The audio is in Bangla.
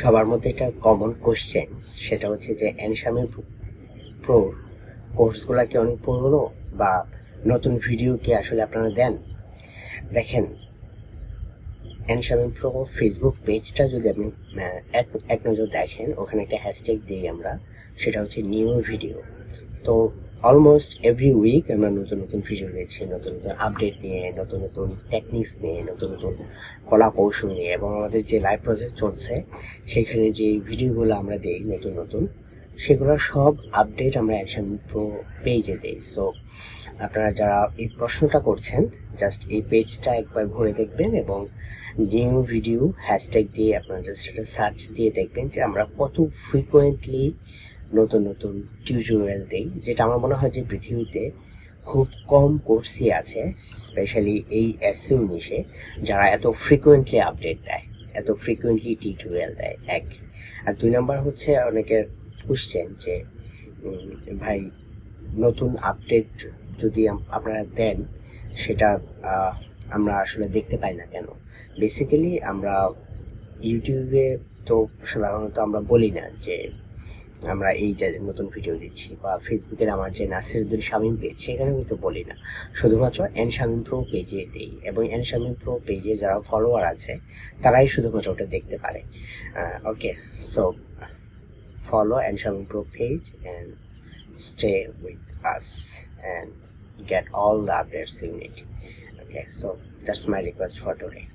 সবার মধ্যে একটা কমন কোশ্চেন সেটা হচ্ছে যে এনসামি প্রো কোর্সগুলো কি অনেক পুরনো বা নতুন ভিডিও কি আসলে আপনারা দেন? দেখেন এনসামি প্রো ফেসবুক পেজটা যদি আপনি এক নজর দেখেন, ওখানে একটা হ্যাশট্যাগ দিই আমরা, সেটা হচ্ছে নিউ ভিডিও তো অলমোস্ট এভরি উইক আমরা নতুন নতুন ভিডিও দিচ্ছি নতুন নতুন আপডেট নিয়ে, নতুন নতুন টেকনিক্স নিয়ে, নতুন নতুন কলা কৌশল নিয়ে, এবং আমাদের যে লাইভ প্রজেক্ট চলছে সেখানে যে ভিডিওগুলো আমরা দিই, নতুন নতুন, সেগুলো সব আপডেট আমরা অ্যাকশন প্রো পেজে দিই। সো আপনারা যারা এই প্রশ্নটা করছেন জাস্ট এই পেজটা একবার ঘুরে দেখবেন এবং নিউ ভিডিও হ্যাশট্যাগ দিয়ে আপনারা জাস্ট সেটা সার্চ দিয়ে দেখবেন যে আমরা কত ফ্রিকোয়েন্টলি নতুন নতুন টিউটোরিয়াল দিই, যেটা আমার মনে হয় যে পৃথিবীতে খুব কম কোর্সই আছে স্পেশালি এই এসইউ নিশে, যারা এত ফ্রিকোয়েন্টলি আপডেট দেয়। এত ফ্রিকুয়েন্টলি টিউটোরিয়াল দেয়, এক। আর দুই নাম্বার হচ্ছে অনেকে কোশ্চেন যে ভাই, নতুন আপডেট যদি আপনারা দেন, সেটা আমরা আসলে দেখতে পাই না কেন? বেসিক্যালি আমরা ইউটিউবে তো সাধারণত আমরা বলি না যে আমরা এই যে নতুন ভিডিও দিচ্ছি বা ফেসবুকের আমার যে নাসিরুদ্দিন শামীম পেজ সেখানে কিন্তু বলি না শুধুমাত্র এন শামীম প্রো পেজে দিই এবং এন শামীম প্রো পেজে যারা ফলোয়ার আছে তারাই শুধুমাত্র ওটা দেখতে পারে okay so follow and Shaman Pro page and stay with us and all the updates you need. Okay, so that's my request for today.